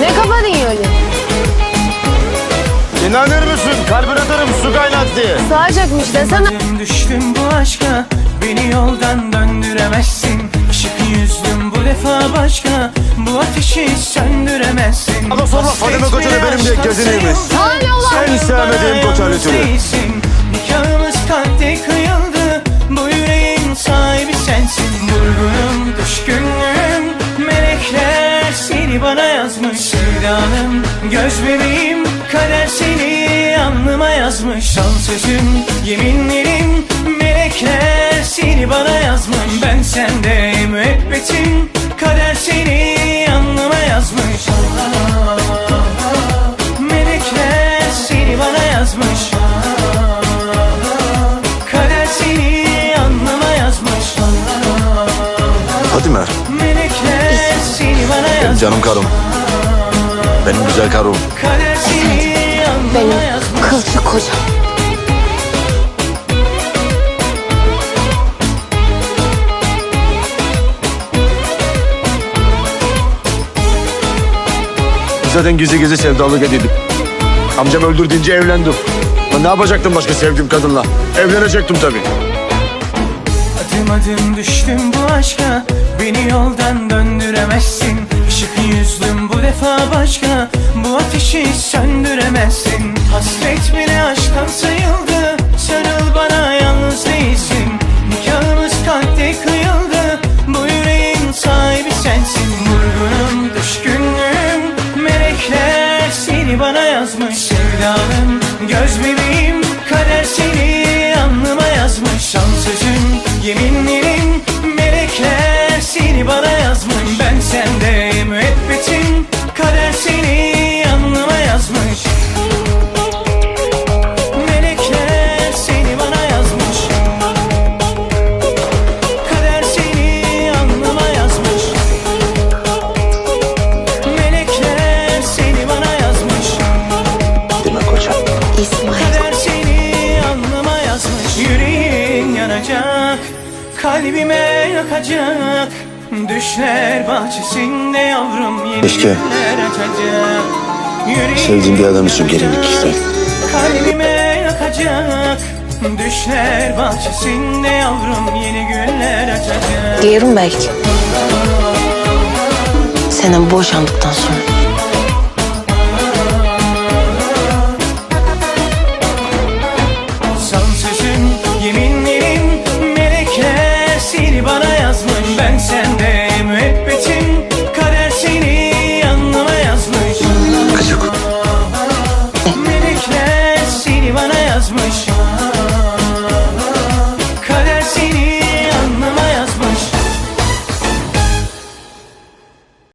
Ne kapadın öyle? İnanır mısın? Karbüratörüm su kaynattı. Sağacakmış desene. Düştüm bu aşka, beni yoldan döndüremezsin. Şık yüzlüm bu defa başka, bu ateşi söndüremezsin. Ama sonra Fadime Koçalı benim diye gözüneymiş. Sen sevmediğim Koçalı türü. Bana yazmış Sevdanım, göz bebeğim Kader seni alnıma yazmış. Son sözüm, yeminlerim Melekler seni bana yazmış. Ben sende müebbetim Kader seni benim canım karım. Benim güzel karım. Alnıma Benim kılçık kocam. Zaten gizli gizli sevdalık ediyorduk. Amcam öldürdüğünce evlendim. Ben ne yapacaktım başka sevdiğim kadınla? Evlenecektim tabii. Adım adım düştüm bu aşka Beni yoldan defa başka Bu ateşi söndüremezsin. Hasret bile Kalbime yakacak Düşler bahçesinde yavrum Yeni Keşke açacak sevdiğim bir adam için gelinlik giysen. Kalbime yakacak Düşler bahçesinde yavrum Yeni güller açacak Diyorum belki. Senin boşandıktan sonra.